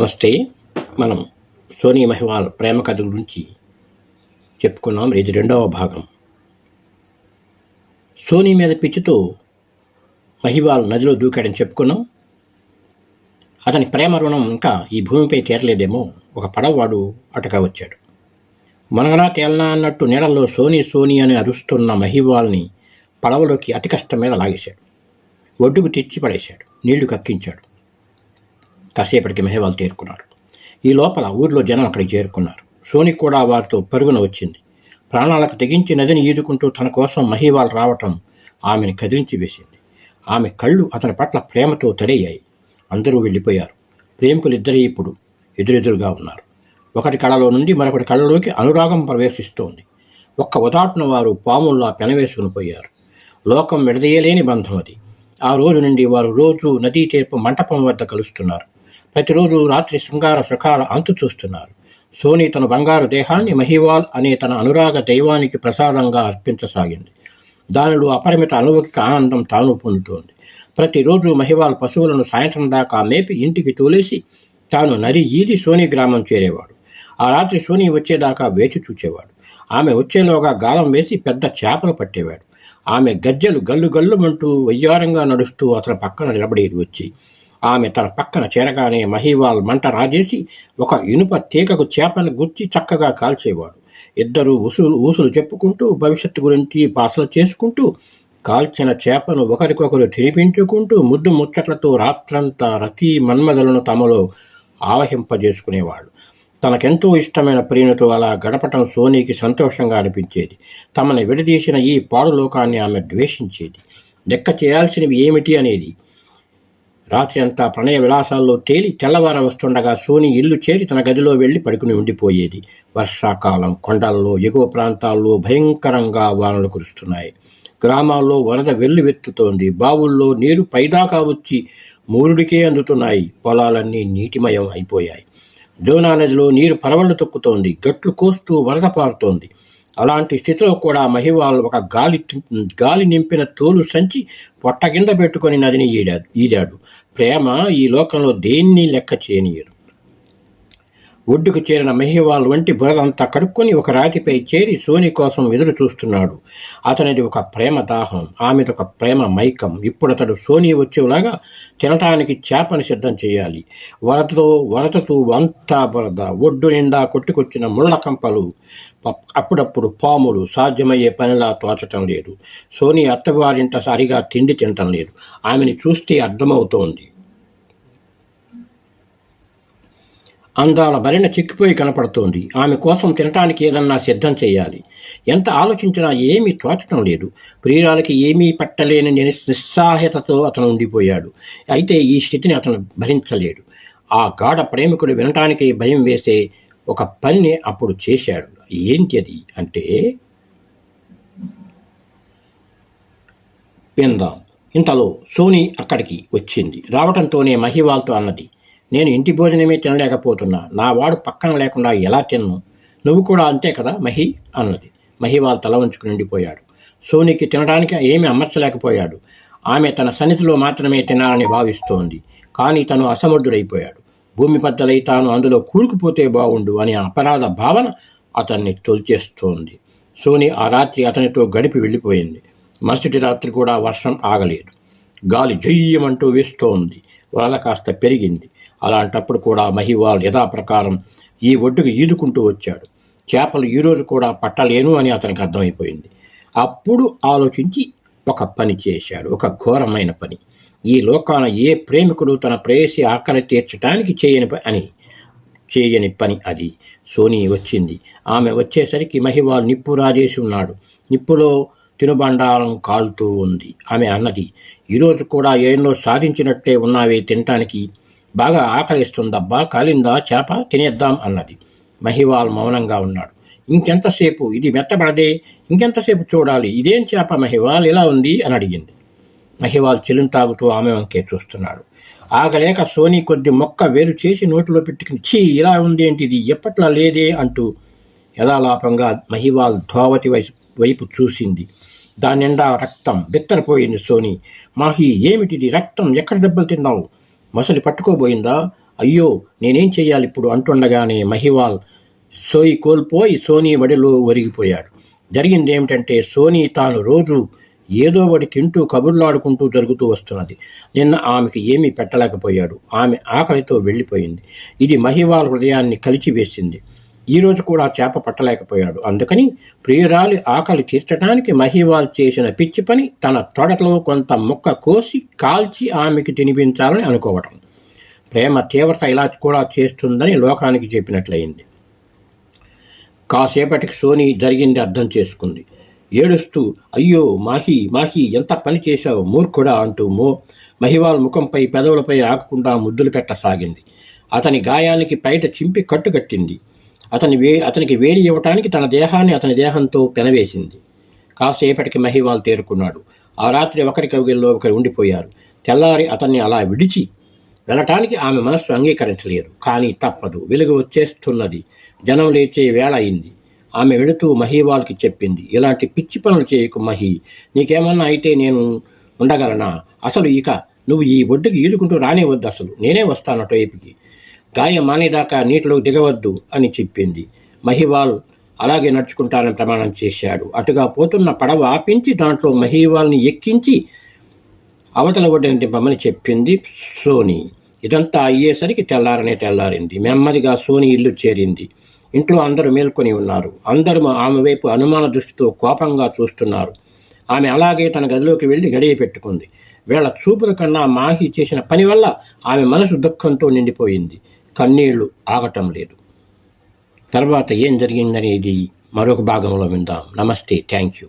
నమస్తే మనం సోనీ మహివాల్ ప్రేమ కథ గురించి చెప్పుకున్నాం. ఇది రెండవ భాగం. సోనీ మీద పిచ్చితో మహివాల్ నదిలో దూకాడని చెప్పుకున్నాం. అతని ప్రేమ రుణం ఇంకా ఈ భూమిపై తీరలేదేమో ఒక పడవవాడు అటగా వచ్చాడు. మనగనా తేలనా అన్నట్టు నీడల్లో సోనీ సోనీ అని అరుస్తున్న మహివాల్ని పడవలోకి అతి కష్టం మీద లాగేశాడు. ఒడ్డుకు తెచ్చి పడేశాడు. నీళ్ళు కక్కించాడు. కాసేపటికి మెహవాల్ తేరుకున్నాడు. ఈ లోపల ఊర్లో జనం అక్కడికి చేరుకున్నారు. సోని కూడా వారితో పరుగున వచ్చింది. ప్రాణాలకు తెగించి నదిని ఈదుకుంటూ తన కోసం మహివాల్ రావటం ఆమెను కదిలించి వేసింది. ఆమె కళ్ళు అతని పట్ల ప్రేమతో తడయ్యాయి అందరూ వెళ్ళిపోయారు. ప్రేమికులిద్దరే ఇప్పుడు ఎదురెదురుగా ఉన్నారు. ఒకటి కళలో నుండి మరొకటి కళ్ళలోకి అనురాగం ప్రవేశిస్తోంది. ఒక్క ఉదాటున వారు పాముల్లా పెనవేసుకుని పోయారు. లోకం విడదీయలేని బంధం అది. ఆ రోజు నుండి వారు రోజు నదీ తీర్పు మంటపం వద్ద కలుస్తున్నారు. ప్రతిరోజు రాత్రి శృంగార సుఖాల అంతు చూస్తున్నారు. సోని తన బంగారు దేహాన్ని మహివాల్ అనే తన అనురాగ దైవానికి ప్రసాదంగా అర్పించసాగింది. దానిలో అపరిమిత అనుభవిక ఆనందం తాను పొందుతోంది. ప్రతిరోజు మహివాల్ పశువులను సాయంత్రం దాకా మేపి ఇంటికి తోలేసి తాను నది ఈది సోని గ్రామం చేరేవాడు. ఆ రాత్రి సోని వచ్చేదాకా వేచి చూచేవాడు. ఆమె వచ్చేలోగా గాలం వేసి పెద్ద చేపలు పట్టేవాడు. ఆమె గజ్జలు గల్లు గల్లుమంటూ వయ్యారంగా నడుస్తూ అతని పక్కన నిలబడేది వచ్చి ఆమె తన పక్కన చేరగానే మహీవాల్ మంట రాజేసి ఒక ఇనుప తీగకు చేపను గుచ్చి చక్కగా కాల్చేవాడు. ఇద్దరు ఊసులు ఊసులు చెప్పుకుంటూ భవిష్యత్తు గురించి పాసలు చేసుకుంటూ కాల్చిన చేపను ఒకరికొకరు తినిపించుకుంటూ ముద్దు ముచ్చట్లతో రాత్రంతా రతి మన్మదలను తమలో ఆవహింపజేసుకునేవాళ్ళు తనకెంతో ఇష్టమైన ప్రియునితో అలా గడపటం సోనీకి సంతోషంగా అనిపించేది. తమని విడదీసిన ఈ పాడులోకాన్ని ఆమె ద్వేషించేది. లెక్క చేయాల్సినవి ఏమిటి అనేది రాత్రి అంతా ప్రణయ విలాసాల్లో తేలి తెల్లవార వస్తుండగా సోని ఇల్లు చేరి తన గదిలో వెళ్ళి పడుకుని ఉండిపోయేది. వర్షాకాలం కొండల్లో ఎగువ ప్రాంతాల్లో భయంకరంగా వానలు కురుస్తున్నాయి. గ్రామాల్లో వరద వెల్లువెత్తుతోంది. బావుల్లో నీరు పైదాకా వచ్చి మూరుడికే అందుతున్నాయి. పొలాలన్నీ నీటిమయం అయిపోయాయి. జోనా నదిలో నీరు పరవళ్ళు తొక్కుతోంది. గట్లు కోస్తూ వరద పారుతోంది. అలాంటి స్థితిలో కూడా మహివాల్ ఒక గాలి గాలి నింపిన తోలు సంచి పొట్ట కింద పెట్టుకొని నదిని ఈడాడు ఈదాడు. ప్రేమ ఈ లోకంలో దేన్ని లెక్క చేయనీయదు. ఒడ్డుకు చేరిన మెహివాల్ వంటి బురదంతా కడుక్కొని ఒక రాతిపై చేరి సోని కోసం ఎదురు చూస్తున్నాడు. అతనిది ఒక ప్రేమ దాహం ఆమెది ఒక ప్రేమ మైకం. ఇప్పుడు అతడు సోని వచ్చేలాగా తినటానికి చేపని సిద్ధం చేయాలి. వరదతో వరదతో అంతా బురద ఒడ్డు నిండా కొట్టుకొచ్చిన ముళ్ళకంపలు అప్పుడప్పుడు పాములు సాధ్యమయ్యే పనిలా తోచటం లేదు. సోని అత్తవారింట సరిగా తిండి తినటం లేదు. ఆమెని చూస్తే అర్థమవుతోంది. అందాల బరిన చిక్కిపోయి కనపడుతోంది. ఆమె కోసం తినటానికి ఏదన్నా సిద్ధం చేయాలి. ఎంత ఆలోచించినా ఏమీ తోచడం లేదు. ప్రియురాలకి ఏమీ పట్టలేని నిస్సాహ్యతతో అతను ఉండిపోయాడు. అయితే ఈ స్థితిని అతను భరించలేడు. ఆ గాఢ ప్రేమికుడు వినటానికి భయం వేసే ఒక పనిని అప్పుడు చేశాడు. ఏంటి అది అంటే విందాం. ఇంతలో సోని అక్కడికి వచ్చింది. రావటంతోనే మహివాల్తో అన్నది. నేను ఇంటి భోజనమే తినలేకపోతున్నా. నా వాడు పక్కన లేకుండా ఎలా తిన్ను? నువ్వు కూడా అంతే కదా మహి? అన్నది. మహి వాళ్ళు తల ఉంచుకుని ఉండిపోయాడు సోనికి తినడానికి ఏమీ అమర్చలేకపోయాడు. ఆమె తన సన్నిధిలో మాత్రమే తినాలని భావిస్తోంది. కానీ తను అసమర్థుడైపోయాడు. భూమి పద్దలై తాను అందులో కూరుకుపోతే బాగుండు అనే అపరాధ భావన అతన్ని తొలిచేస్తోంది. సోని ఆ రాత్రి అతనితో గడిపి వెళ్ళిపోయింది. మరుసటి రాత్రి కూడా వర్షం ఆగలేదు. గాలి జయ్యమంటూ వీస్తోంది. వరద కాస్త పెరిగింది. అలాంటప్పుడు కూడా మహివాల్ యథాప్రకారం ఈ ఒడ్డుకు ఈదుకుంటూ వచ్చాడు. చేపలు ఈరోజు కూడా పట్టలేను అని అతనికి అర్థమైపోయింది. అప్పుడు ఆలోచించి ఒక పని చేశాడు. ఒక ఘోరమైన పని. ఈ లోకాన ఏ ప్రేమికుడు తన ప్రేయసి ఆకలి తీర్చడానికి చేయని అని చేయని పని అది. సోనీ వచ్చింది. ఆమె వచ్చేసరికి మహివాల్ నిప్పు రాజేసి ఉన్నాడు. నిప్పులో తినుబండారం కాలుతూ ఉంది. ఆమె అన్నది ఈరోజు కూడా ఎన్నో సాధించినట్టే ఉన్నావే తినటానికి. బాగా ఆకలిస్తుందబ్బా కాలిందా చేప? తినేద్దాం అన్నది. మహివాల్ మౌనంగా ఉన్నాడు. ఇంకెంతసేపు? ఇది మెత్తబడదే. ఇంకెంతసేపు చూడాలి? ఇదేం చేప మహివాల్? ఇలా ఉంది అని అడిగింది. మహివాల్ చెలుం తాగుతూ ఆమె వంకే చూస్తున్నాడు. ఆగలేక సోనీ కొద్ది మొక్క వేరు చేసి నోటిలో పెట్టుకుని చీ ఇలా ఉంది ఏంటిది ఎప్పట్లా లేదే అంటూ యథాలాపంగా మహివాల్ ధోవతి వైపు వైపు చూసింది. దాని నిండా రక్తం బిత్తరపోయింది సోని. మాహి ఏమిటిది? రక్తం ఎక్కడ దెబ్బలు తిన్నావు? మొసలి పట్టుకోబోయిందా? అయ్యో నేనేం చేయాలి ఇప్పుడు? అంటుండగానే మహివాల్ సోయి కోల్పోయి సోనీ వడిలో ఒరిగిపోయాడు. జరిగింది ఏమిటంటే సోనీ తాను రోజు ఏదో ఒకటి తింటూ కబుర్లాడుకుంటూ జరుగుతూ వస్తున్నది. నిన్న ఆమెకి ఏమీ పెట్టలేకపోయాడు. ఆమె ఆకలితో వెళ్ళిపోయింది. ఇది మహివాల్ హృదయాన్ని కలిచివేసింది. ఈరోజు కూడా చేప పట్టలేకపోయాడు. అందుకని ప్రియురాలి ఆకలి తీర్చడానికి మహివాల్ చేసిన పిచ్చి పని తన తొడలో కొంత ముక్క కోసి కాల్చి ఆమెకి తినిపించాలని అనుకోవటం. ప్రేమ తీవ్రత ఇలా కూడా చేస్తుందని లోకానికి చెప్పినట్లయింది. కాసేపటికి సోనీ జరిగింది అర్థం చేసుకుంది. ఏడుస్తూ అయ్యో మాహి మాహి ఎంత పని చేశావు మూర్ఖుడా అంటూ మో మహివాల్ ముఖంపై పెదవులపై ఆకకుండా ముద్దులు పెట్టసాగింది. అతని గాయానికి బయట చింపి కట్టుకట్టింది. అతని వే అతనికి వేడి ఇవ్వటానికి తన దేహాన్ని అతని దేహంతో పెనవేసింది. కాసేపటికి మహివాల్ తేరుకున్నాడు. ఆ రాత్రి ఒకరి కవిగిల్లో ఒకరు ఉండిపోయారు. తెల్లారి అతన్ని అలా విడిచి వెళ్ళటానికి ఆమె మనస్సు అంగీకరించలేదు. కానీ తప్పదు. వెలుగు వచ్చేస్తున్నది. జనం లేచే వేళ అయింది. ఆమె వెళుతూ మహీవాల్కి చెప్పింది. ఇలాంటి పిచ్చి పనులు చేయకు మహి. నీకేమన్నా అయితే నేను ఉండగలనా? అసలు ఇక నువ్వు ఈ ఒడ్డుకి ఈదుకుంటూ రానివద్దు అసలు. నేనే వస్తాను అటువైపుకి. గాయం మానేదాకా నీటిలో దిగవద్దు అని చెప్పింది. మహివాల్ అలాగే నడుచుకుంటానని ప్రమాణం చేశాడు. అటుగా పోతున్న పడవ ఆపించి దాంట్లో మహివాల్ని ఎక్కించి అవతల ఒడ్డని దింపమని చెప్పింది సోనీ. ఇదంతా అయ్యేసరికి తెల్లారనే తెల్లారింది. నెమ్మదిగా సోనీ ఇల్లు చేరింది. ఇంట్లో అందరూ మేల్కొని ఉన్నారు. అందరూ ఆమె వైపు అనుమాన దృష్టితో కోపంగా చూస్తున్నారు. ఆమె అలాగే తన గదిలోకి వెళ్ళి గడియ పెట్టుకుంది. వీళ్ళ చూపుల కన్నా మాహి చేసిన పని వల్ల ఆమె మనసు దుఃఖంతో నిండిపోయింది. కన్నీళ్ళు ఆగటం లేదు. తర్వాత ఏం జరిగిందనేది మరొక భాగంలో విందాం. నమస్తే. Thank you.